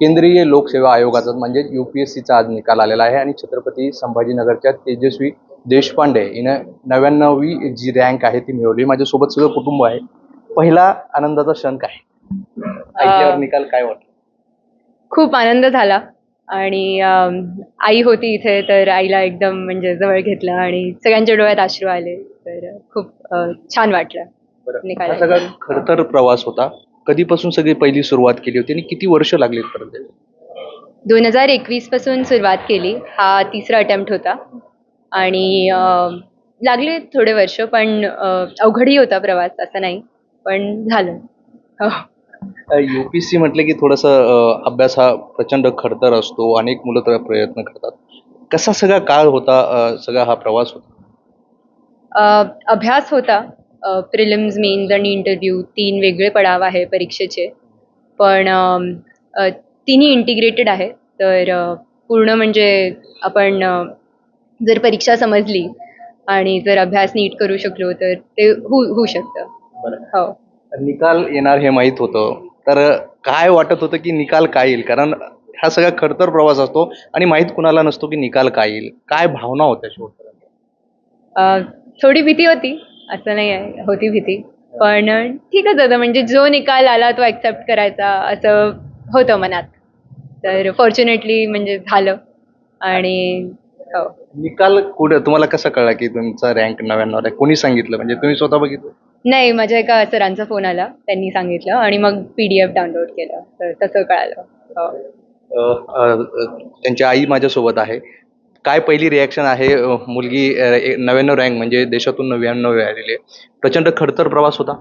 केंद्रीय लोकसेवा आयोगाचा म्हणजे यू पी एस सीचा आज निकाल आलेला आहे आणि छत्रपती संभाजीनगरच्या तेजस्वी देशपांडे हिनं नव्याण्णवी जी रँक आहे ती मिळवली. माझ्यासोबत सगळं कुटुंब आहे. पहिला आनंदाचा क्षण काय? ऐकल्यावर निकाल काय वाटलं? खूप आनंद झाला आणि आई होती इथे तर आईला एकदम म्हणजे जवळ घेतलं आणि सगळ्यांच्या डोळ्यात अश्रू आले. तर खूप छान वाटलं निकाल हा सगळा खडतर प्रवास होता. कधीपासून सगळी पहिली सुरुवात केली होती आणि किती वर्ष लागली पर्यंत दोन हजार एकवीसपासून सुरुवात केली. हा तिसरा अटेम्प्ट होता. आणि अ, लागले थोडे वर्ष पण अ, अवघडही होता प्रवास असं नाही. पण झालं. हो. युपीएससी म्हटलं की थोडंसं अं, अभ्यास हा प्रचंड खडतर असतो. अनेक मुलं तर प्रयत्न करतात. कसा सगळा काळ होता अं, सगळा हा प्रवास होता? अ, अभ्यास होता. प्रिलिम्स मेन्स आणि इंटरव्ह्यू तीन वेगळे पडाव आहे परीक्षेचे. पण तिन्ही इंटिग्रेटेड आहे. तर पूर्ण म्हणजे आपण जर परीक्षा समजली आणि जर अभ्यास नीट करू शकलो तर ते होऊ होऊ शकतं. हो. निकाल येणार हे माहीत होतं. तर काय वाटत होतं की निकाल काय येईल? कारण हा सगळा खडतर प्रवास असतो आणि माहीत कुणाला नसतो की निकाल काय येईल? काय भावना होत्या शेवटपर्यंत? थोडी भीती होती. असं नाही आहे होती भीती. पण ठीकच होतं. म्हणजे जो निकाल आला तो ॲक्सेप्ट करायचा असं होतं मनात. तर फॉर्च्युनेटली म्हणजे झालं. आणि हो. निकाल कुठे तुम्हाला कसा कळला की तुमचा रँक नव्याण्णव आहे? कोणी सांगितलं? म्हणजे तुम्ही स्वतः बघितलं? नाही माझ्या एका सरांचा फोन आला. त्यांनी सांगितलं आणि मग पी डी एफ डाउनलोड केलं. तर तसं कळालं. हो. त्यांची आई माझ्यासोबत आहे. काय पहिली रिॲक्शन आहे? मुलगी नव्याण्णव रँक म्हणजे देशातून नव्याण्णव आलेली आहे. प्रचंड खडतर प्रवास होता?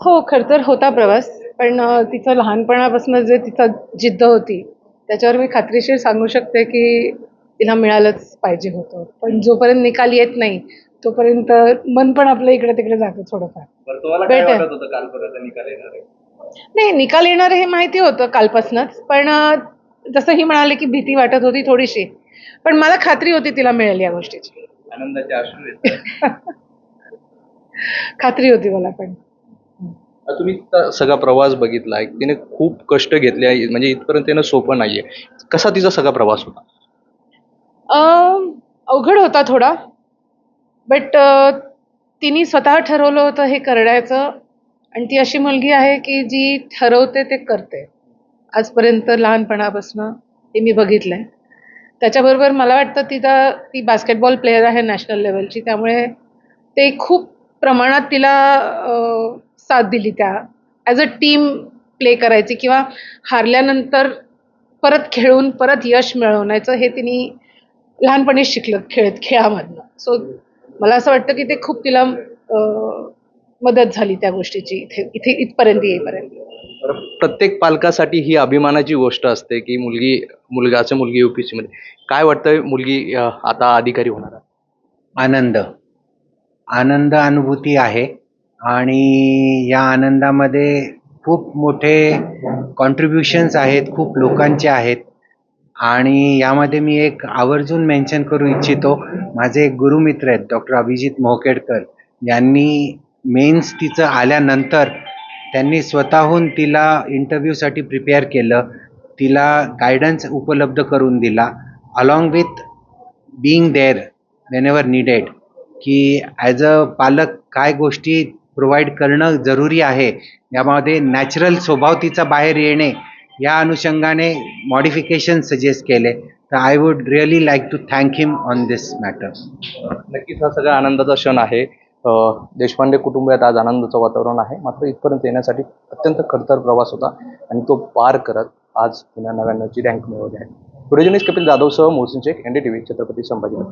हो खरं तर होता प्रवास पण तिचं लहानपणापासून जे तिचं जिद्द होती त्याच्यावर मी खात्रीशीर सांगू शकते की तिला मिळालंच पाहिजे होतं. पण जोपर्यंत निकाल येत नाही तोपर्यंत मन पण आपलं इकडे तिकडे जातं थोडंफार. तुम्हाला काय Better. वाटत होतं कालपर्यंत निकाल येणार आहे? नाही निकाल येणार हे माहिती होतं कालपासूनच पण जसं ही म्हणाले की भीती वाटत होती थोडीशी पण मला खात्री होती तिला मिळेल या गोष्टीची. आनंदाचे अश्रू येतात. खात्री होती मला पण. तुम्ही सगळा प्रवास बघितला तिने खूप कष्ट घेतले आहे. म्हणजे इथपर्यंत येणं सोपं नाहीये. कसा तिचा सगळा प्रवास होता? अं, अवघड होता थोडा. बट तिने स्वतः ठरवलं होतं हे करण्याचं. आणि ती अशी मुलगी आहे की जी ठरवते ते करते. आजपर्यंत लहानपणापासून ते मी बघितलंय. त्याच्याबरोबर मला वाटतं तिथं ती बास्केटबॉल प्लेअर आहे नॅशनल लेवलची त्यामुळे ते खूप प्रमाणात तिला साथ दिली त्या. ॲज अ टीम प्ले करायची किंवा हारल्यानंतर परत खेळून परत यश मिळवण्याचं हे तिने लहानपणी शिकलं खेळ खेळामधनं. सो मला असं वाटतं की ते खूप तिला मदत झाली त्या गोष्टीची इथे इथे इथपर्यंत येईपर्यंत. प्रत्येक पालकासाठी ही अभिमानाची गोष्ट असते की मुलगी मुलगाचं मुलगी युपीसी मध्ये. काय वाटतंय मुलगी अ, आता अधिकारी होणार आहे? आनंद. आनंद अनुभूती आहे आणि या आनंदामध्ये खूप मोठे कॉन्ट्रीब्युशन्स आहेत खूप लोकांचे आहेत. आणि यामध्ये मी एक आवर्जून मेन्शन करू इच्छितो. माझे एक गुरुमित्र आहेत डॉक्टर अभिजित मोहकेडकर. यांनी मेन्स तिचं आल्यानंतर त्यांनी स्वतःहून तिला इंटरव्ह्यूसाठी प्रिपेअर केलं. तिला गायडन्स उपलब्ध करून दिला. Along with being there whenever needed की ॲज अ पालक काय गोष्टी प्रोव्हाइड करणं जरुरी आहे यामध्ये नॅचरल स्वभाव तिचा बाहेर येणे या अनुषंगाने मॉडिफिकेशन सजेस्ट केले. तर I would really like to thank him on this matter नक्कीच हा सगळा आनंदाचा क्षण आहे. देशपांडे कुटुंबात आज आनंदाचं वातावरण आहे. मात्र इथपर्यंत येण्यासाठी अत्यंत खडतर प्रवास होता आणि तो पार करत आज पुन्हा नव्याण्णवची रँक मिळवली आहे. व्हिडिओ कपिल जाधवसह मोहसिन शेख व्ही छत्रपती संभाजीनगर.